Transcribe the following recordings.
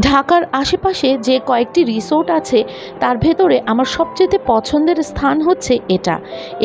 ঢাকার আশেপাশে যে কয়েকটি রিসোর্ট আছে, তার ভেতরে আমার সবচেয়ে পছন্দের স্থান হচ্ছে এটা।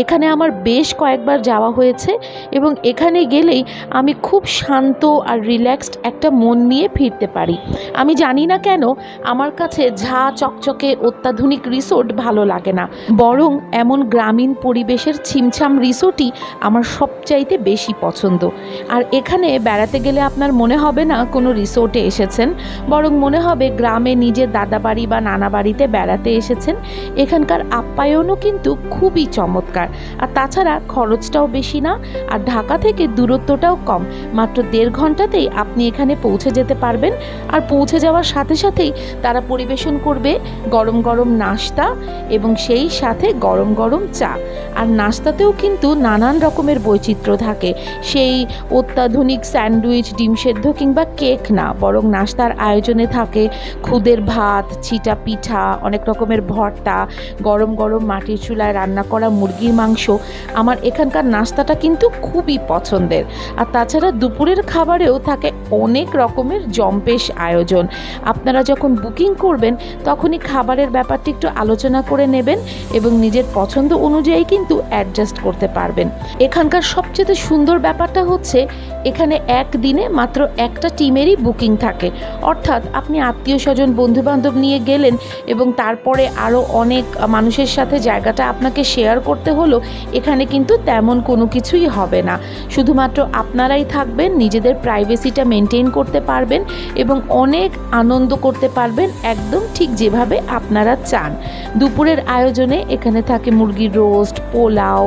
এখানে আমার বেশ কয়েকবার যাওয়া হয়েছে এবং এখানে গেলেই আমি খুব শান্ত আর রিল্যাক্সড একটা মন নিয়ে ফিরতে পারি। আমি জানি না কেন, আমার কাছে ঝা, চকচকে, অত্যাধুনিক রিসোর্ট ভালো লাগে না। বরং এমন গ্রামীণ পরিবেশের ছিমছাম রিসোর্টই আমার সবচাইতে বেশি পছন্দ। আর এখানে বেড়াতে গেলে আপনার মনে হবে না কোনো রিসোর্টে এসেছেন, বরং মনে হবে গ্রামে নিজের দাদা বাড়ি বা নানা বাড়িতে বেড়াতে এসেছেন। এখানকার আপ্যায়নও কিন্তু খুবই চমৎকার। আর তাছাড়া খরচটাও বেশি না, আর ঢাকা থেকে দূরত্বটাও কম। মাত্র দেড় ঘন্টাতেই আপনি এখানে পৌঁছে যেতে পারবেন। আর পৌঁছে যাওয়ার সাথে সাথেই তারা পরিবেশন করবে গরম গরম নাস্তা এবং সেই সাথে গরম গরম চা। আর নাস্তাতেও কিন্তু নানান রকমের বৈচিত্র্য থাকে। সেই অত্যাধুনিক স্যান্ডউইচ, ডিম সেদ্ধ কিংবা কেক না, বরং নাস্তার আয়োজনে থাকে। খুদের ভাত, ছিটা পিঠা, অনেক রকমের ভর্তা, গরম গরম মাটির চুলায় রান্না করা মুরগির মাংস। আমার এখানকার নাস্তাটা কিন্তু খুবই পছন্দের। আর তাছাড়া দুপুরের খাবারেও থাকে অনেক রকমের জম্পেশ আয়োজন। আপনারা যখন বুকিং করবেন, তখনই খাবারের ব্যাপারটি একটু আলোচনা করে নেবেন এবং নিজের পছন্দ অনুযায়ী কিন্তু অ্যাডজাস্ট করতে পারবেন। এখানকার সবচেয়ে সুন্দর ব্যাপারটা হচ্ছে, এখানে একদিনে মাত্র একটা টিমেরই বুকিং থাকে। অর্থাৎ আপনি আত্মীয় স্বজন, বন্ধুবান্ধব নিয়ে গেলেন এবং তারপরে আরও অনেক মানুষের সাথে জায়গাটা আপনাকে শেয়ার করতে হলো, এখানে কিন্তু তেমন কোনো কিছুই হবে না। শুধুমাত্র আপনারাই থাকবেন, নিজেদের প্রাইভেসিটা মেনটেন করতে পারবেন এবং অনেক আনন্দ করতে পারবেন একদম ঠিক যেভাবে আপনারা চান। দুপুরের আয়োজনে এখানে থাকে মুরগির রোস্ট পোলাও,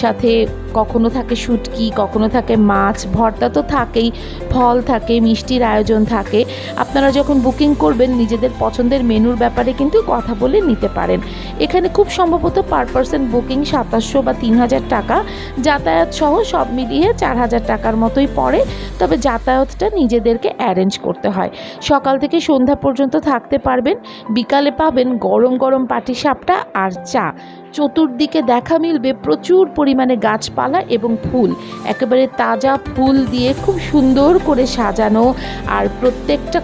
সাথে কখনো থাকে শুটকি, কখনো থাকে মাছ, ভর্তা তো থাকেই, ফল থাকে, মিষ্টির আয়োজন থাকে। আপনারা যখন বুকিং করবেন, নিজেদের পছন্দের মেনুর ব্যাপারে কিন্তু কথা বলে নিতে পারেন। এখানে খুব সম্ভবত পার পার্সন বুকিং সাতাশশো বা তিন হাজার টাকা। যাতায়াত সহ সব মিলিয়ে চার হাজার টাকার মতোই পড়ে। তবে যাতায়াতটা নিজেদেরকে অ্যারেঞ্জ করতে হয়। সকাল থেকে সন্ধ্যা পর্যন্ত থাকতে পারবেন। বিকালে পাবেন গরম গরম পাটিসাপটা আর চা। চতুর্দিকে দেখা মিলবে প্রচুর পরিমাণে গাছপালা এবং ফুল। একেবারে তাজা ফুল দিয়ে খুব সুন্দর করে সাজানো। আর প্রত্যেকটা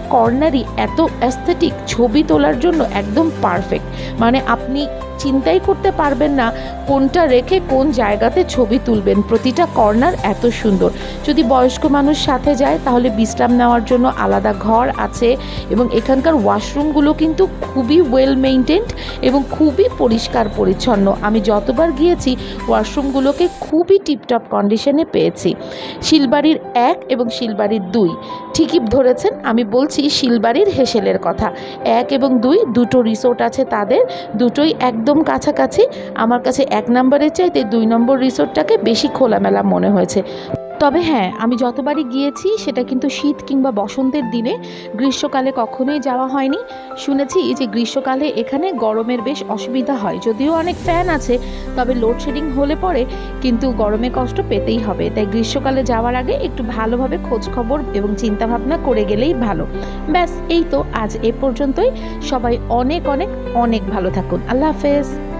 কর্নারই এত অ্যাস্থেটিক ছবি তোলার জন্য একদম পারফেক্ট মানে আপনি চিন্তাই করতে পারবেন না কোনটা রেখে কোন জায়গাতে ছবি তুলবেন। প্রতিটা কর্নার এত সুন্দর। যদি বয়স্ক মানুষ সাথে যায়, তাহলে বিশ্রাম নেওয়ার জন্য আলাদা ঘর আছে এবং এখানকার ওয়াশরুমগুলো কিন্তু খুবই ওয়েল মেনটেন্ড এবং খুবই পরিষ্কার পরিচ্ছন্ন। আমি যতবার গিয়েছি ওয়াশরুমগুলোকে খুবই টিপটপ কন্ডিশনে পেয়েছি। শিলবাড়ির এক এবং শিলবাড়ির দুই। ঠিকই ধরেছেন, আমি বলছি শিলবাড়ির হেসেলের কথা। এক এবং দুই, দুটো রিসোর্ট আছে তাদের, দুটোই একদম কাছাকাছি। আমার কাছে এক নম্বরের চাইতে দুই নম্বর রিসোর্টটাকে বেশি খোলামেলা মনে হয়েছে। তবে হ্যাঁ আমি যতবারই গিয়েছি, সেটা কিন্তু শীত কিংবা বসন্তের দিনে গ্রীষ্মকালে কখনোই যাওয়া হয়নি। শুনেছি যে গ্রীষ্মকালে এখানে গরমের বেশ অসুবিধা হয়, যদিও অনেক ফ্যান আছে, তবে লোডশেডিং হলে পরে কিন্তু গরমে কষ্ট পেতেই হবে। তাই গ্রীষ্মকালে যাওয়ার আগে একটু ভালোভাবে খোঁজ খবর এবং চিন্তাভাবনা করে গেলেই ভালো। ব্যাস, এই তো আজ এ পর্যন্তই। সবাই অনেক অনেক অনেক ভালো থাকুন। আল্লাহ হাফেজ।